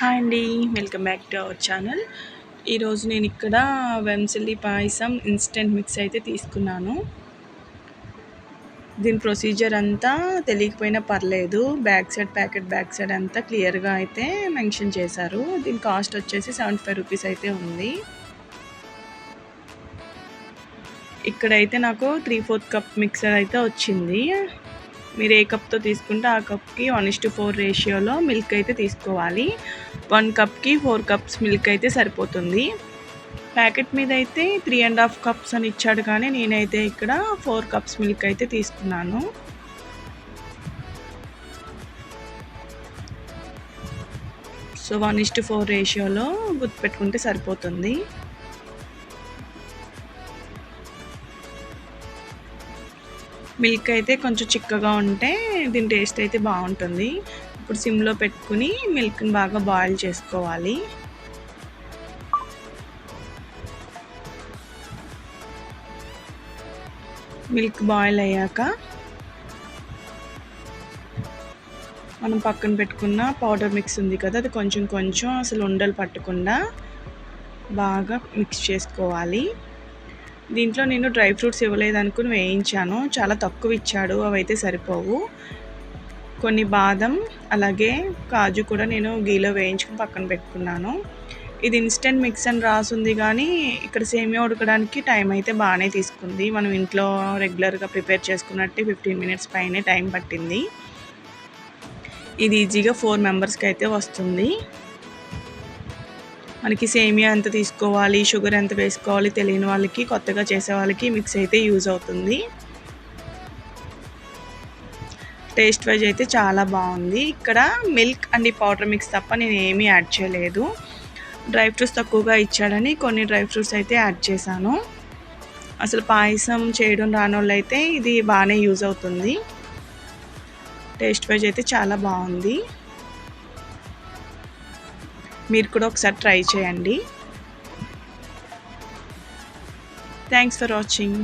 Hi అండి welcome back to our channel. ఈరోజు నేను ఇక్కడ వెంసల్లి పాయసం ఇన్స్టెంట్ మిక్స్ అయితే తీసుకున్నాను. దీని ప్రొసీజర్ అంతా తెలియకపోయినా పర్లేదు. Back side packet back side అంతా క్లియర్గా అయితే మెన్షన్ చేశారు. దీని కాస్ట్ వచ్చేసి సెవెంటీ ఫైవ్ రూపీస్ అయితే ఉంది. ఇక్కడైతే నాకు త్రీ ఫోర్త్ కప్ మిక్సర్ అయితే వచ్చింది. మీరు ఏ కప్తో తీసుకుంటే ఆ కప్కి వన్ ఇస్ టు ఫోర్ రేషియోలో మిల్క్ అయితే తీసుకోవాలి. వన్ కప్కి ఫోర్ కప్స్ మిల్క్ అయితే సరిపోతుంది. ప్యాకెట్ మీద అయితే త్రీ అండ్ హాఫ్ కప్స్ అని ఇచ్చాడు కానీ నేనైతే ఇక్కడ ఫోర్ కప్స్ మిల్క్ అయితే తీసుకున్నాను. So one is two four రేషియోలో గుర్తుపెట్టుకుంటే సరిపోతుంది. మిల్క్ అయితే కొంచెం చిక్కగా ఉంటే దీని టేస్ట్ అయితే బాగుంటుంది. ఇప్పుడు సిమ్లో పెట్టుకుని మిల్క్ని బాగా బాయిల్ చేసుకోవాలి. మిల్క్ బాయిల్ అయ్యాక మనం పక్కన పెట్టుకున్న పౌడర్ మిక్స్ ఉంది కదా అది కొంచెం కొంచెం అసలు ఉండలు పట్టకుండా బాగా మిక్స్ చేసుకోవాలి. దీంట్లో నేను డ్రై ఫ్రూట్స్ ఇవ్వలేదు అనుకుని వేయించాను. చాలా తక్కువ ఇచ్చాడు. అవైతే సరిపోవు. కొన్ని బాదం అలాగే కాజు కూడా నేను గీలో వేయించుకుని పక్కన పెట్టుకున్నాను. ఇది ఇన్స్టెంట్ మిక్స్ అని రాసుంది కానీ ఇక్కడ సేమియా ఉడకడానికి టైం అయితే బాగానే తీసుకుంది. మనం ఇంట్లో రెగ్యులర్గా ప్రిపేర్ చేసుకున్నట్టే ఫిఫ్టీన్ మినిట్స్ పైనే టైం పట్టింది. ఇది ఈజీగా ఫోర్ మెంబర్స్కి అయితే వస్తుంది. మనకి సేమియా ఎంత తీసుకోవాలి షుగర్ ఎంత వేసుకోవాలి తెలియని వాళ్ళకి కొత్తగా చేసే వాళ్ళకి మిక్స్ అయితే యూజ్ అవుతుంది. టేస్ట్ వైజ్ అయితే చాలా బాగుంది. ఇక్కడ మిల్క్ అండ్ ఈ పౌడర్ మిక్స్ తప్ప నేను ఏమీ యాడ్ చేయలేదు. డ్రై ఫ్రూట్స్ తక్కువగా ఇచ్చాడని కొన్ని డ్రై ఫ్రూట్స్ అయితే యాడ్ చేశాను. అసలు పాయసం చేయడం రానోళ్ళు అయితే ఇది బాగానే యూజ్ అవుతుంది. టేస్ట్ వైజ్ అయితే చాలా బాగుంది. మీరు కూడా ఒకసారి ట్రై చేయండి. Thanks for watching